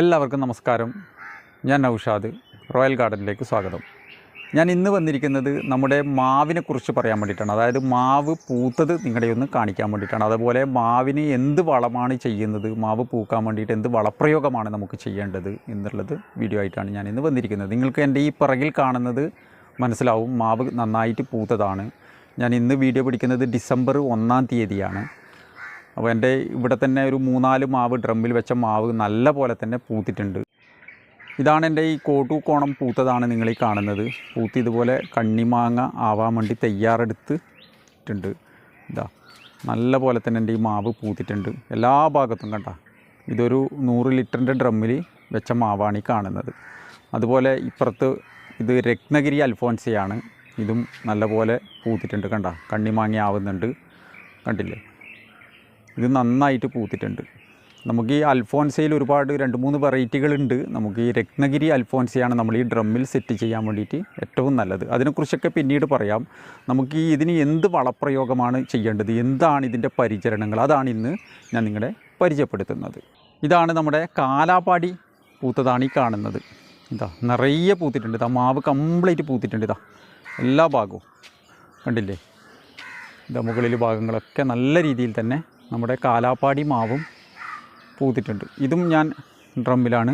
എല്ലാവർക്കും നമസ്കാരം. ഞാൻ നൗഷാദ്. റോയൽ ഗാർഡനിലേക്ക് സ്വാഗതം. ഞാൻ ഇന്ന് വന്നിരിക്കുന്നത് നമ്മുടെ മാവിനെ കുറിച്ച് പറയാൻ വേണ്ടിയിട്ടാണ്. അതായത് മാവ് പൂത്തത് നിങ്ങളുടെ ഒന്ന് കാണിക്കാൻ വേണ്ടിയിട്ടാണ്. അതുപോലെ മാവിന് എന്ത് വളമാണ് ചെയ്യുന്നത് മാവ് പൂക്കാൻ വേണ്ടിയിട്ട് എന്ത് വളപ്രയോഗമാണ് നമുക്ക് ചെയ്യേണ്ടത് എന്നുള്ളത് വീഡിയോ ആയിട്ടാണ് ഞാൻ ഇന്ന് വന്നിരിക്കുന്നത്. നിങ്ങൾക്ക് എന്റെ ഈ പിറകിൽ കാണുന്നത് മനസ്സിലാവും മാവ് നന്നായിട്ട് പൂത്തതാണ്. ഞാൻ ഇന്ന് വീഡിയോ പിടിക്കുന്നത് ഡിസംബർ ഒന്നാം തീയതിയാണ്. അപ്പോൾ എന്റെ ഇവിടെ തന്നെ ഒരു മൂന്നാൽ മാവ് ഡ്രമ്മിൽ വെച്ച മാവ് നല്ല പോലെ തന്നെ പൂത്തിട്ടുണ്ട്. ഇതാണ് എന്റെ ഈ കോട്ടൂക്കോണം പൂത്തതാണ് നിങ്ങൾ ഈ കാണുന്നത്. പൂത്ത് ഇതുപോലെ കണ്ണിമാങ്ങ ആവാൻ വേണ്ടി തയ്യാറെടുത്തിട്ടുണ്ട് ഇതാ നല്ല പോലെ തന്നെ എന്റെ ഈ മാവ് പൂത്തിട്ടുണ്ട്. എല്ലാ ഭാഗത്തും കണ്ട ഇതൊരു നൂറ് ലിറ്ററിന്റെ ഡ്രമ്മിൽ വെച്ച മാവാണ് ഈ കാണുന്നത്. അതുപോലെ ഇപ്പുറത്ത് ഇത് രത്നഗിരി അൽഫോൻസയാണ്. ഇതും നല്ലപോലെ പൂത്തിട്ടുണ്ട് കണ്ട കണ്ണിമാങ്ങി ആവുന്നുണ്ട് കണ്ടില്ലേ? ഇത് നന്നായിട്ട് പൂത്തിട്ടുണ്ട്. നമുക്ക് ഈ അൽഫോൻസയിൽ ഒരുപാട് രണ്ട് മൂന്ന് വെറൈറ്റികളുണ്ട്. നമുക്ക് ഈ രത്നഗിരി അൽഫോൻസയാണ് നമ്മൾ ഈ ഡ്രമ്മിൽ സെറ്റ് ചെയ്യാൻ വേണ്ടിയിട്ട് ഏറ്റവും നല്ലത്. അതിനെക്കുറിച്ചൊക്കെ പിന്നീട് പറയാം. നമുക്ക് ഈ ഇതിന് എന്ത് വളപ്രയോഗമാണ് ചെയ്യേണ്ടത്? എന്താണ് ഇതിന്റെ പരിചരണങ്ങൾ? അതാണ് ഇന്ന് ഞാൻ നിങ്ങളെ പരിചയപ്പെടുത്തുന്നത്. ഇതാണ് നമ്മുടെ കാലാപാടി പൂത്തതാണ് ഈ കാണുന്നത്. ഇതാ നിറയെ പൂത്തിട്ടുണ്ട്. ഇതാ മാവ് കംപ്ലീറ്റ് പൂത്തിട്ടുണ്ട്. ഇതാ എല്ലാ ഭാഗവും കണ്ടില്ലേ? ഇതാ മുകളിൽ ഭാഗങ്ങളൊക്കെ നല്ല രീതിയിൽ തന്നെ നമ്മുടെ കാലാപ്പാടി മാവും പൂത്തിട്ടുണ്ട് ഇതും ഞാൻ ഡ്രമ്മിലാണ്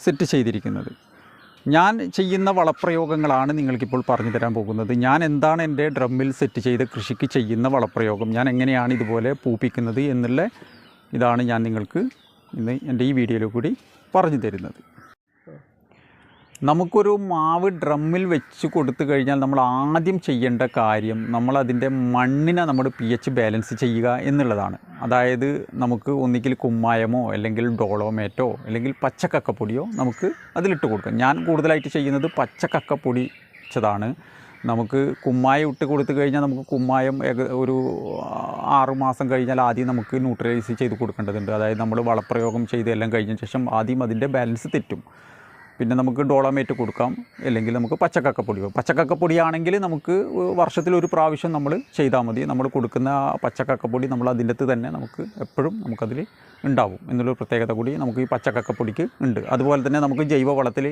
സെറ്റ് ചെയ്തിരിക്കുന്നത്. ഞാൻ ചെയ്യുന്ന വളപ്രയോഗങ്ങളാണ് നിങ്ങൾക്കിപ്പോൾ പറഞ്ഞു തരാൻ പോകുന്നത്. ഞാൻ എന്താണ് എന്റെ ഡ്രമ്മിൽ സെറ്റ് ചെയ്ത് കൃഷിക്ക് ചെയ്യുന്ന വളപ്രയോഗം? ഞാൻ എങ്ങനെയാണ് ഇതുപോലെ പൂപ്പിക്കുന്നത് എന്നുള്ള ഇതാണ് ഞാൻ നിങ്ങൾക്ക് ഇന്ന് എന്റെ ഈ വീഡിയോയിൽ കൂടി പറഞ്ഞു തരുന്നത്. നമുക്കൊരു മാവ് ഡ്രമ്മിൽ വെച്ച് കൊടുത്തു കഴിഞ്ഞാൽ നമ്മൾ ആദ്യം ചെയ്യേണ്ട കാര്യം നമ്മളതിന്റെ മണ്ണിനെ നമ്മൾ പി എച്ച് ബാലൻസ് ചെയ്യുക എന്നുള്ളതാണ്. അതായത് നമുക്ക് ഒന്നുകിൽ കുമ്മായമോ അല്ലെങ്കിൽ ഡോളോമേറ്റോ അല്ലെങ്കിൽ പച്ചക്കക്കപ്പൊടിയോ നമുക്ക് അതിലിട്ട് കൊടുക്കാം. ഞാൻ കൂടുതലായിട്ട് ചെയ്യുന്നത് പച്ചക്കക്കപ്പൊടി വെച്ചതാണ് നമുക്ക് കുമ്മായം ഇട്ട് കൊടുത്തു കഴിഞ്ഞാൽ നമുക്ക് കുമ്മായം ഒരു ആറുമാസം കഴിഞ്ഞാൽ ആദ്യം നമുക്ക് ന്യൂട്രലൈസ് ചെയ്ത് കൊടുക്കേണ്ടതുണ്ട്. അതായത് നമ്മൾ വളപ്രയോഗം ചെയ്ത് എല്ലാം കഴിഞ്ഞ ശേഷം ആദ്യം അതിന്റെ ബാലൻസ് തെറ്റും. പിന്നെ നമുക്ക് ഡോളമേറ്റ് കൊടുക്കാം അല്ലെങ്കിൽ നമുക്ക് പച്ചക്കക്കപ്പൊടി പച്ചക്കക്കപ്പൊടിയാണെങ്കിൽ നമുക്ക് വർഷത്തിൽ ഒരു പ്രാവശ്യം നമ്മൾ ചെയ്താൽ മതി. നമ്മൾ കൊടുക്കുന്ന പച്ചക്കക്കപ്പൊടി നമ്മൾ അതിന്റെ തന്നെ നമുക്ക് എപ്പോഴും നമുക്കതിൽ ഉണ്ടാവും. എന്നുള്ളൊരു പ്രത്യേകത കൂടി നമുക്ക് ഈ പച്ചക്കക്കപ്പൊടിക്ക് ഉണ്ട്. അതുപോലെ തന്നെ നമുക്ക് ജൈവ വളത്തിൽ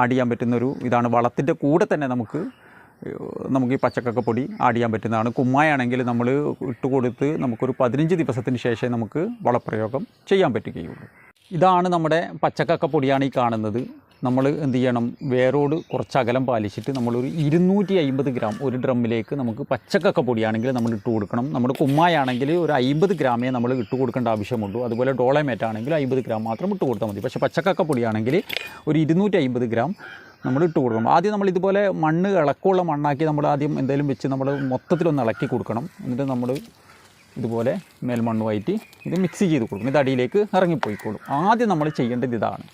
ആഡ് ചെയ്യാൻ പറ്റുന്നൊരു ഇതാണ്. വളത്തിന്റെ കൂടെ തന്നെ നമുക്ക് നമുക്ക് ഈ പച്ചക്കക്കപ്പൊടി ആഡ് ചെയ്യാൻ പറ്റുന്നതാണ്. കുമ്മായാണെങ്കിൽ നമ്മൾ ഇട്ട് കൊടുത്ത് നമുക്കൊരു പതിനഞ്ച് ദിവസത്തിന് ശേഷമേ നമുക്ക് വളപ്രയോഗം ചെയ്യാൻ പറ്റുകയുള്ളൂ. ഇതാണ് നമ്മുടെ പച്ചക്കക്കപ്പൊടിയാണ് ഈ കാണുന്നത്. നമ്മൾ എന്ത് ചെയ്യണം? വേരോട് കുറച്ച് അകലം പാലിച്ചിട്ട് നമ്മളൊരു ഇരുന്നൂറ്റി അമ്പത് ഗ്രാം ഒരു ഡ്രമ്മിലേക്ക് നമുക്ക് പച്ചക്കക്ക പൊടിയാണെങ്കിൽ നമ്മൾ ഇട്ട് കൊടുക്കണം. നമ്മുടെ കുമ്മായാണെങ്കിൽ ഒരു അമ്പത് ഗ്രാമേ നമ്മൾ ഇട്ട് കൊടുക്കേണ്ട ആവശ്യമുള്ളൂ. അതുപോലെ ഡോളമേറ്റ് ആണെങ്കിൽ അമ്പത് ഗ്രാം മാത്രം ഇട്ട് കൊടുത്താൽ മതി. പക്ഷേ പച്ചക്കക്ക പൊടിയാണെങ്കിൽ ഒരു ഇരുന്നൂറ്റി അമ്പത് ഗ്രാം നമ്മൾ ഇട്ട് കൊടുക്കണം. ആദ്യം നമ്മൾ ഇതുപോലെ മണ്ണ് ഇളക്കമുള്ള മണ്ണാക്കി നമ്മൾ ആദ്യം എന്തെങ്കിലും വെച്ച് നമ്മൾ മൊത്തത്തിലൊന്ന് ഇളക്കി കൊടുക്കണം. എന്നിട്ട് നമ്മൾ ഇതുപോലെ മേൽമണ്ണുമായിട്ട് ഇത് മിക്സ് ചെയ്ത് കൊടുക്കും ഇത് അടിയിലേക്ക് ഇറങ്ങിപ്പോയിക്കോളും. ആദ്യം നമ്മൾ ചെയ്യേണ്ടത് ഇതാണ്.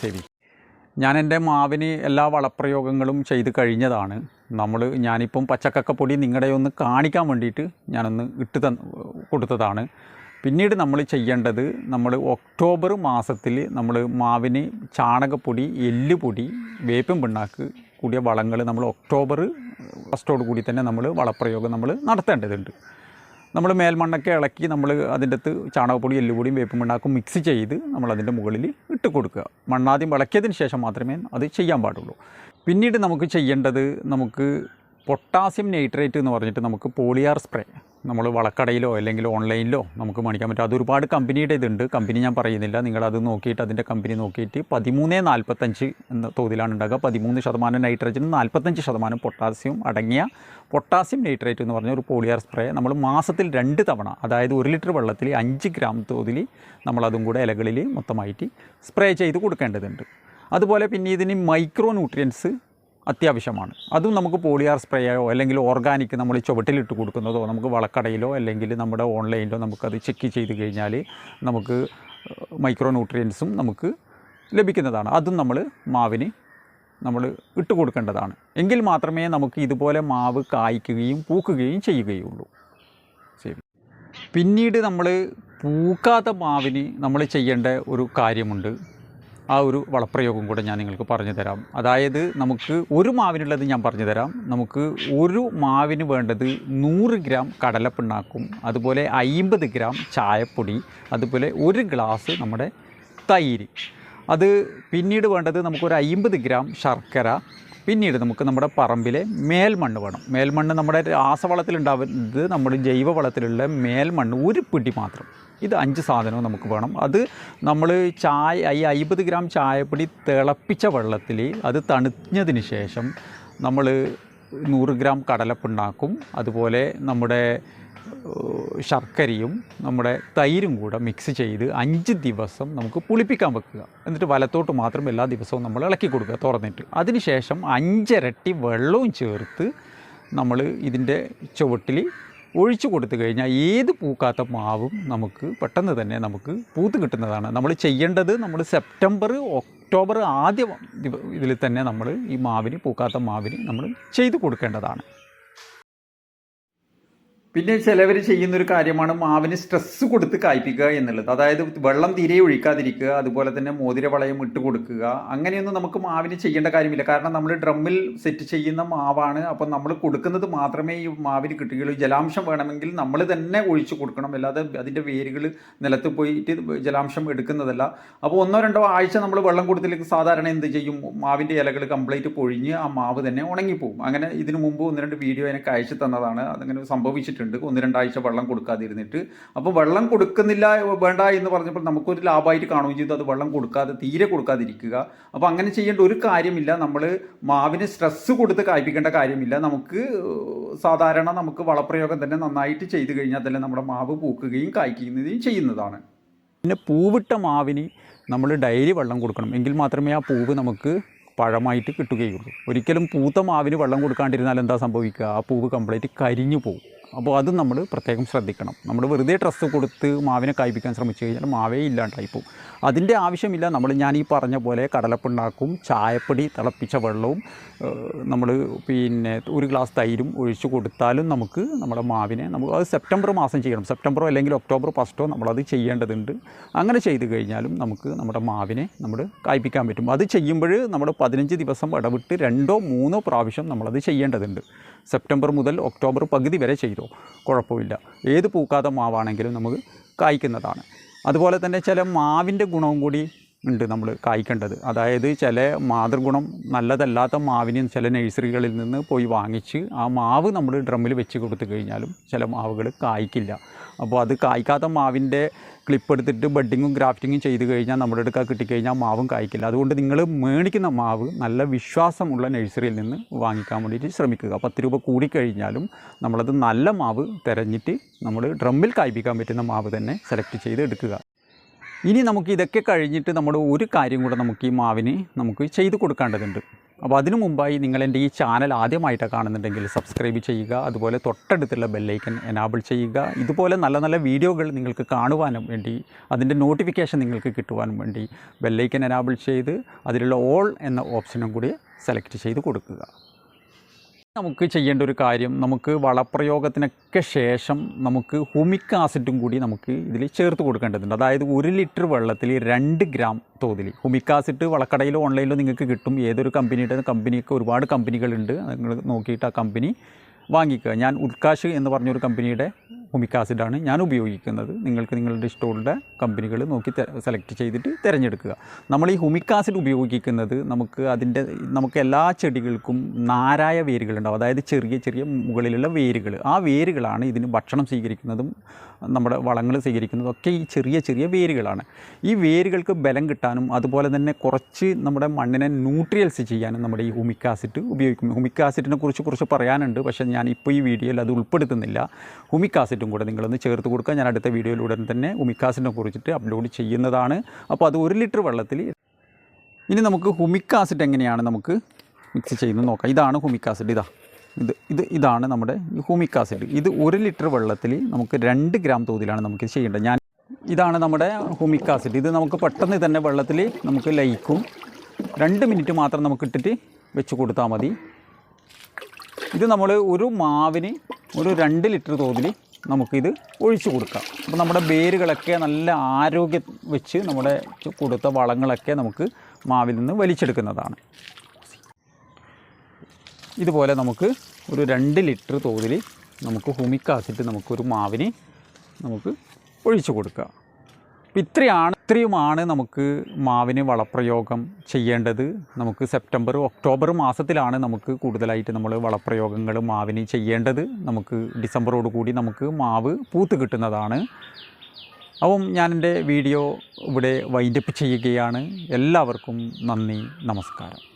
ശരി. ഞാൻ എന്റെ മാവിന് എല്ലാ വളപ്രയോഗങ്ങളും ചെയ്ത് കഴിഞ്ഞതാണ്. നമ്മൾ ഞാനിപ്പം പച്ചക്കക്കപ്പൊടി നിങ്ങളുടെ ഒന്ന് കാണിക്കാൻ വേണ്ടിയിട്ട് ഞാനൊന്ന് ഇട്ട് തന്ന് കൊടുത്തതാണ്. പിന്നീട് നമ്മൾ ചെയ്യേണ്ടത് നമ്മൾ ഒക്ടോബർ മാസത്തിൽ നമ്മൾ മാവിന് ചാണകപ്പൊടി എല്ലുപൊടി വേപ്പും പിണ്ണാക്ക് കൂടിയ വളങ്ങൾ നമ്മൾ ഒക്ടോബർ ഫസ്റ്റോട് കൂടി തന്നെ നമ്മൾ വളപ്രയോഗം നമ്മൾ നടത്തേണ്ടതുണ്ട്. നമ്മൾ മേൽമണ്ണൊക്കെ ഇളക്കി നമ്മൾ അതിന്റെ അകത്ത് ചാണകപ്പൊടി എല്ലുപൊടിയും വേപ്പും മണ്ണാക്കും മിക്സ് ചെയ്ത് നമ്മൾ അതിന്റെ മുകളിൽ ഇട്ട് കൊടുക്കുക. മണ്ണാദ്യം ഇളക്കിയതിന് ശേഷം മാത്രമേ അത് ചെയ്യാൻ പാടുള്ളൂ. പിന്നീട് നമുക്ക് ചെയ്യേണ്ടത് നമുക്ക് പൊട്ടാസ്യം നൈട്രേറ്റ് എന്ന് പറഞ്ഞിട്ട് നമുക്ക് പോളിയാർ സ്പ്രേ നമ്മൾ വളക്കടയിലോ അല്ലെങ്കിൽ ഓൺലൈനിലോ നമുക്ക് മേടിക്കാൻ പറ്റും. അത് ഒരുപാട് കമ്പനിയുടെ ഇതുണ്ട്. കമ്പനി ഞാൻ പറയുന്നില്ല. നിങ്ങളത് നോക്കിയിട്ട് അതിന്റെ കമ്പനി നോക്കിയിട്ട് പതിമൂന്ന് നാൽപ്പത്തഞ്ച് എന്ന തോതിലാണ് ഉണ്ടാകുക. പതിമൂന്ന് ശതമാനം നൈട്രജനും നാൽപ്പത്തഞ്ച് ശതമാനം പൊട്ടാസ്യം അടങ്ങിയ പൊട്ടാസ്യം നൈട്രേറ്റ് എന്ന് പറഞ്ഞ ഒരു പോളിയർ സ്പ്രേ നമ്മൾ മാസത്തിൽ രണ്ട് തവണ അതായത് ഒരു ലിറ്റർ വെള്ളത്തിൽ അഞ്ച് ഗ്രാം തോതിൽ നമ്മളതും കൂടെ ഇലകളിൽ മൊത്തമായിട്ട് സ്പ്രേ ചെയ്ത് കൊടുക്കേണ്ടതുണ്ട്. അതുപോലെ പിന്നെ ഇതിന് മൈക്രോ ന്യൂട്രിയൻസ് അത്യാവശ്യമാണ്. അതും നമുക്ക് പോളിയാർ സ്പ്രേയോ അല്ലെങ്കിൽ ഓർഗാനിക് നമ്മൾ ചുവട്ടിലിട്ട് കൊടുക്കുന്നതോ നമുക്ക് വളക്കടയിലോ അല്ലെങ്കിൽ നമ്മുടെ ഓൺലൈനിലോ നമുക്കത് ചെക്ക് ചെയ്ത് കഴിഞ്ഞാൽ നമുക്ക് മൈക്രോ ന്യൂട്രിയൻസും നമുക്ക് ലഭിക്കുന്നതാണ്. അതും നമ്മൾ മാവിന് നമ്മൾ ഇട്ട് കൊടുക്കേണ്ടതാണ്. എങ്കിൽ മാത്രമേ നമുക്ക് ഇതുപോലെ മാവ് കായ്ക്കുകയും പൂക്കുകയും ചെയ്യുകയുള്ളൂ. ശരി. പിന്നീട് നമ്മൾ പൂക്കാത്ത മാവിന് നമ്മൾ ചെയ്യേണ്ട ഒരു കാര്യമുണ്ട്. ആ ഒരു വളപ്രയോഗം കൂടെ ഞാൻ നിങ്ങൾക്ക് പറഞ്ഞു തരാം. അതായത് നമുക്ക് ഒരു മാവിനുള്ളത് ഞാൻ പറഞ്ഞു തരാം. നമുക്ക് ഒരു മാവിന് വേണ്ടത് നൂറ് ഗ്രാം കടലപ്പിണ്ണാക്കും അതുപോലെ അയിമ്പത് ഗ്രാം ചായപ്പൊടി അതുപോലെ ഒരു ഗ്ലാസ് നമ്മുടെ തൈര്. അത് പിന്നീട് വേണ്ടത് നമുക്കൊരു അമ്പത് ഗ്രാം ശർക്കര പിന്നീട് നമുക്ക് നമ്മുടെ പറമ്പിലെ മേൽമണ്ണ് വേണം. മേൽമണ്ണ് നമ്മുടെ രാസവളത്തിലുണ്ടാവുന്നത് നമ്മുടെ ജൈവവളത്തിലുള്ള മേൽമണ്ണ് ഒരു പിടി മാത്രം. ഇത് അഞ്ച് സാധനവും നമുക്ക് വേണം. അത് നമ്മൾ ചായ ഈ അമ്പത് ഗ്രാം ചായപ്പൊടി തിളപ്പിച്ച വെള്ളത്തിൽ അത് തണുത്തതിന് ശേഷം നമ്മൾ നൂറ് ഗ്രാം കടലപ്പുണ്ടാക്കും. അതുപോലെ നമ്മുടെ ശർക്കരയും നമ്മുടെ തൈരും കൂടെ മിക്സ് ചെയ്ത് അഞ്ച് ദിവസം നമുക്ക് പുളിപ്പിക്കാൻ വെക്കുക. എന്നിട്ട് വലത്തോട്ട് മാത്രം എല്ലാ ദിവസവും നമ്മൾ ഇളക്കി കൊടുക്കുക തുറന്നിട്ട്. അതിനുശേഷം അഞ്ചരട്ടി വെള്ളവും ചേർത്ത് നമ്മൾ ഇതിന്റെ ചുവട്ടിൽ ഒഴിച്ചു കൊടുത്തു കഴിഞ്ഞാൽ ഏത് പൂക്കാത്ത മാവും നമുക്ക് പെട്ടെന്ന് തന്നെ നമുക്ക് പൂത്ത് കിട്ടുന്നതാണ്. നമ്മൾ ചെയ്യേണ്ടത് നമ്മൾ സെപ്റ്റംബർ ഒക്ടോബർ ആദ്യ ഇതിൽ തന്നെ നമ്മൾ ഈ മാവിന് പൂക്കാത്ത മാവിന് നമ്മൾ ചെയ്തു കൊടുക്കേണ്ടതാണ്. പിന്നെ ചിലവർ ചെയ്യുന്നൊരു കാര്യമാണ് മാവിന് സ്ട്രെസ് കൊടുത്ത് കായ്പിക്കുക എന്നുള്ളത്. അതായത് വെള്ളം തീരെ ഒഴിക്കാതിരിക്കുക അതുപോലെ തന്നെ മോതിര വളയം ഇട്ട് കൊടുക്കുക അങ്ങനെയൊന്നും നമുക്ക് മാവിന് ചെയ്യേണ്ട കാര്യമില്ല. കാരണം നമ്മൾ ഡ്രമ്മിൽ സെറ്റ് ചെയ്യുന്ന മാവാണ്. അപ്പം നമ്മൾ കൊടുക്കുന്നത് മാത്രമേ ഈ മാവിന് കിട്ടുകയുള്ളൂ. ജലാംശം വേണമെങ്കിൽ നമ്മൾ തന്നെ ഒഴിച്ചു കൊടുക്കണം. അല്ലാതെ അതിന്റെ വേരുകൾ നിലത്ത് പോയിട്ട് ജലാംശം എടുക്കുന്നതല്ല. അപ്പോൾ ഒന്നോ രണ്ടോ ആഴ്ച നമ്മൾ വെള്ളം കൊടുത്തില്ലെങ്കിൽ സാധാരണ എന്ത് ചെയ്യും? മാവിന്റെ ഇലകൾ കംപ്ലീറ്റ് പൊഴിഞ്ഞ് ആ മാവ് തന്നെ ഉണങ്ങിപ്പോവും. അങ്ങനെ ഇതിനു മുമ്പ് ഒന്ന് രണ്ട് വീഡിയോ എനിക്ക് അയച്ചു തന്നതാണ്. അതങ്ങനെ സംഭവിച്ചിട്ടുണ്ട്. ഒന്ന് രണ്ടാഴ്ച വെള്ളം കൊടുക്കാതിരുന്നിട്ട്. അപ്പോൾ വെള്ളം കൊടുക്കുന്നില്ല വേണ്ട എന്ന് പറഞ്ഞപ്പോൾ നമുക്കൊരു ലാഭമായിട്ട് കാണുകയും ചെയ്തു. അത് വെള്ളം കൊടുക്കാതെ തീരെ കൊടുക്കാതിരിക്കുക. അപ്പോൾ അങ്ങനെ ചെയ്യേണ്ട ഒരു കാര്യമില്ല. നമ്മൾ മാവിന് സ്ട്രെസ്സ് കൊടുത്ത് കായ്പിക്കേണ്ട കാര്യമില്ല. നമുക്ക് സാധാരണ നമുക്ക് വളപ്രയോഗം തന്നെ നന്നായിട്ട് ചെയ്തു കഴിഞ്ഞാൽ തന്നെ നമ്മുടെ മാവ് പൂക്കുകയും കായ്ക്കുന്നതും ചെയ്യുന്നതാണ്. പിന്നെ പൂവിട്ട മാവിന് നമ്മൾ ഡെയിലി വെള്ളം കൊടുക്കണം. എങ്കിൽ മാത്രമേ ആ പൂവ് നമുക്ക് പഴമായിട്ട് കിട്ടുകയുള്ളൂ. ഒരിക്കലും പൂത്ത മാവിന് വെള്ളം കൊടുക്കാണ്ടിരുന്നാൽ എന്താ സംഭവിക്കുക? ആ പൂവ് കംപ്ലീറ്റ് കരിഞ്ഞു പോകും അപ്പോൾ അത് നമ്മൾ പ്രത്യേകം ശ്രദ്ധിക്കണം. നമ്മൾ വെറുതെ ഡ്രസ്സ് കൊടുത്ത് മാവിനെ കായ്പിക്കാൻ ശ്രമിച്ചു കഴിഞ്ഞാൽ മാവേ ഇല്ലാണ്ടായി പോകും. അതിന്റെ ആവശ്യമില്ല. നമ്മൾ ഞാൻ ഈ പറഞ്ഞ പോലെ കടലപ്പുണ്ടാക്കും ചായപ്പൊടി തിളപ്പിച്ച വെള്ളവും നമ്മൾ പിന്നെ ഒരു ഗ്ലാസ് തൈരും ഒഴിച്ചു കൊടുത്താലും നമുക്ക് നമ്മുടെ മാവിനെ നമുക്ക് അത് സെപ്റ്റംബർ മാസം ചെയ്യണം. സെപ്റ്റംബറോ അല്ലെങ്കിൽ ഒക്ടോബർ ഫസ്റ്റോ നമ്മളത് ചെയ്യേണ്ടതുണ്ട്. അങ്ങനെ ചെയ്ത് കഴിഞ്ഞാലും നമുക്ക് നമ്മുടെ മാവിനെ നമ്മൾ കായ്പിക്കാൻ പറ്റും. അത് ചെയ്യുമ്പോൾ നമ്മൾ പതിനഞ്ച് ദിവസം ഇടവിട്ട് രണ്ടോ മൂന്നോ പ്രാവശ്യം നമ്മളത് ചെയ്യേണ്ടതുണ്ട്. സെപ്റ്റംബർ മുതൽ ഒക്ടോബർ പകുതി വരെ ചെയ്തോ. കുഴപ്പമില്ല. ഏത് പൂക്കാത്ത മാവാണെങ്കിലും നമുക്ക് കായ്ക്കുന്നതാണ്. അതുപോലെ തന്നെ ചില മാവിന്റെ ഗുണവും കൂടി ഉണ്ട് നമ്മൾ കായ്ക്കേണ്ടത്. അതായത് ചില മാതൃഗുണം നല്ലതല്ലാത്ത മാവിന് ചില നഴ്സറികളിൽ നിന്ന് പോയി വാങ്ങിച്ച് ആ മാവ് നമ്മൾ ഡ്രമ്മിൽ വെച്ച് കൊടുത്തു കഴിഞ്ഞാലും ചില മാവുകൾ കായ്ക്കില്ല. അപ്പോൾ അത് കായ്ക്കാത്ത മാവിന്റെ ക്ലിപ്പ് എടുത്തിട്ട് ബഡ്ഡിങ്ങും ഗ്രാഫ്റ്റിങ്ങും ചെയ്ത് കഴിഞ്ഞാൽ നമ്മുടെ അടുക്ക കിട്ടിക്കഴിഞ്ഞാൽ മാവും കായ്ക്കില്ല. അതുകൊണ്ട് നിങ്ങൾ മേടിക്കുന്ന മാവ് നല്ല വിശ്വാസമുള്ള നഴ്സറിയിൽ നിന്ന് വാങ്ങിക്കാൻ വേണ്ടിയിട്ട് ശ്രമിക്കുക. പത്ത് രൂപ കൂടിക്കഴിഞ്ഞാലും നമ്മളത് നല്ല മാവ് തിരഞ്ഞിട്ട് നമ്മൾ ഡ്രമ്മിൽ കായ്പിക്കാൻ പറ്റുന്ന മാവ് തന്നെ സെലക്ട് ചെയ്ത് എടുക്കുക. ഇനി നമുക്ക് ഇതൊക്കെ കഴിഞ്ഞിട്ട് നമ്മൾ ഒരു കാര്യം കൂടെ നമുക്ക് ഈ മാവിന് നമുക്ക് ചെയ്തു കൊടുക്കേണ്ടതുണ്ട്. അപ്പോൾ അതിനു മുമ്പായി നിങ്ങൾ എന്റെ ഈ ചാനൽ ആദ്യമായിട്ടാണ് കാണുന്നുണ്ടെങ്കിൽ സബ്സ്ക്രൈബ് ചെയ്യുക അതുപോലെ തൊട്ടടുത്തുള്ള ബെല്ലൈക്കൻ എനാബിൾ ചെയ്യുക ഇതുപോലെ നല്ല നല്ല വീഡിയോകൾ നിങ്ങൾക്ക് കാണുവാനും വേണ്ടി അതിന്റെ നോട്ടിഫിക്കേഷൻ നിങ്ങൾക്ക് കിട്ടുവാനും വേണ്ടി ബെല്ലൈക്കൻ എനാബിൾ ചെയ്ത് അതിലുള്ള ഓൾ എന്ന ഓപ്ഷനും കൂടി സെലക്ട് ചെയ്ത് കൊടുക്കുക. നമുക്ക് ചെയ്യേണ്ട ഒരു കാര്യം നമുക്ക് വളപ്രയോഗത്തിനൊക്കെ ശേഷം നമുക്ക് ഹുമിക് ആസിഡും കൂടി നമുക്ക് ഇതിൽ ചേർത്ത് കൊടുക്കേണ്ടതുണ്ട്. അതായത് ഒരു ലിറ്റർ വെള്ളത്തിൽ രണ്ട് ഗ്രാം തോതിൽ ഹുമിക് ആസിഡ് വളക്കടയിലോ ഓൺലൈനിലോ നിങ്ങൾക്ക് കിട്ടും. ഏതൊരു കമ്പനിയുടെ കമ്പനിയൊക്കെ ഒരുപാട് കമ്പനികളുണ്ട്. നിങ്ങൾ നോക്കിയിട്ട് ആ കമ്പനി വാങ്ങിക്കുക. ഞാൻ ഉത്കാശ് എന്ന് പറഞ്ഞൊരു കമ്പനിയുടെ ഹുമിക് ആസിഡാണ് ഞാൻ ഉപയോഗിക്കുന്നത്. നിങ്ങൾക്ക് നിങ്ങളുടെ ഇഷ്ടമുള്ള കമ്പനികൾ നോക്കി സെലക്ട് ചെയ്തിട്ട് തിരഞ്ഞെടുക്കുക. നമ്മൾ ഈ ഹുമിക് ആസിഡ് ഉപയോഗിക്കുന്നത് നമുക്ക് അതിന്റെ നമുക്ക് എല്ലാ ചെടികൾക്കും നാരായ വേരുകളുണ്ടാവും. അതായത് ചെറിയ ചെറിയ മുകളിലുള്ള വേരുകൾ. ആ വേരുകളാണ് ഇതിന് ഭക്ഷണം സ്വീകരിക്കുന്നതും നമ്മുടെ വളങ്ങൾ സ്വീകരിക്കുന്നതും ഒക്കെ ഈ ചെറിയ ചെറിയ വേരുകളാണ്. ഈ വേരുകൾക്ക് ബലം കിട്ടാനും അതുപോലെ തന്നെ കുറച്ച് നമ്മുടെ മണ്ണിനെ ന്യൂട്രിയൽസ് ചെയ്യാനും നമ്മുടെ ഈ ഹുമിക് ആസിഡ് ഉപയോഗിക്കും. ഹുമിക് ആസിഡിനെ കുറിച്ച് കുറച്ച് പറയാനുണ്ട്. പക്ഷേ ഞാൻ ഇപ്പോൾ ഈ വീഡിയോയിൽ അത് ഉൾപ്പെടുത്തുന്നില്ല. ഹുമിക് ആസിഡും കൂടെ നിങ്ങളൊന്ന് ചേർത്ത് കൊടുക്കുക. ഞാൻ അടുത്ത വീഡിയോയിലൂടെ തന്നെ ഉമിക്കാസിനെ കുറിച്ചിട്ട് അപ്ലോഡ് ചെയ്യുന്നതാണ്. അപ്പോൾ അത് ഒരു ലിറ്റർ വെള്ളത്തിൽ ഇനി നമുക്ക് ഹുമിക് ആസിഡ് എങ്ങനെയാണ് നമുക്ക് മിക്സ് ചെയ്യുന്നത് നോക്കാം. ഇതാണ് ഹുമിക് ആസിഡ്. ഇതാ. ഇത് ഇത് ഇതാണ് നമ്മുടെ ഹുമിക്കാസിഡ് ഇത് ഒരു ലിറ്റർ വെള്ളത്തിൽ നമുക്ക് രണ്ട് ഗ്രാം തോതിലാണ് നമുക്ക് ചെയ്യേണ്ടത്. ഞാൻ ഇതാണ് നമ്മുടെ ഹുമിക്കാസിഡ് ഇത് നമുക്ക് പെട്ടെന്ന് തന്നെ വെള്ളത്തിൽ നമുക്ക് ലയിക്കും. രണ്ട് മിനിറ്റ് മാത്രം നമുക്ക് ഇട്ടിട്ട് വെച്ച് കൊടുത്താൽ മതി. ഇത് നമ്മൾ ഒരു മാവിന് ഒരു രണ്ട് ലിറ്റർ തോതിൽ നമുക്കിത് ഒഴിച്ചു കൊടുക്കാം. അപ്പോൾ നമ്മുടെ വേരുകളൊക്കെ നല്ല ആരോഗ്യം വെച്ച് നമ്മുടെ കൊടുത്ത വളങ്ങളൊക്കെ നമുക്ക് മാവിൽ നിന്ന് വലിച്ചെടുക്കുന്നതാണ്. ഇതുപോലെ നമുക്ക് ഒരു രണ്ട് ലിറ്റർ തോതിൽ നമുക്ക് ഹുമിക് ആസിഡ് നമുക്കൊരു മാവിന് നമുക്ക് ഒഴിച്ചു കൊടുക്കുക ഇത്രയാണ് ഇത്രയുമാണ് നമുക്ക് മാവിന് വളപ്രയോഗം ചെയ്യേണ്ടത്. നമുക്ക് സെപ്റ്റംബർ ഒക്ടോബർ മാസത്തിലാണ് നമുക്ക് കൂടുതലായിട്ട് നമ്മൾ വളപ്രയോഗങ്ങൾ മാവിന് ചെയ്യേണ്ടത്. നമുക്ക് ഡിസംബറോട് കൂടി നമുക്ക് മാവ് പൂത്ത് കിട്ടുന്നതാണ്. അപ്പം ഞാൻ എന്റെ വീഡിയോ ഇവിടെ വൈൻഡപ്പ് ചെയ്യുകയാണ്. എല്ലാവർക്കും നന്ദി നമസ്കാരം.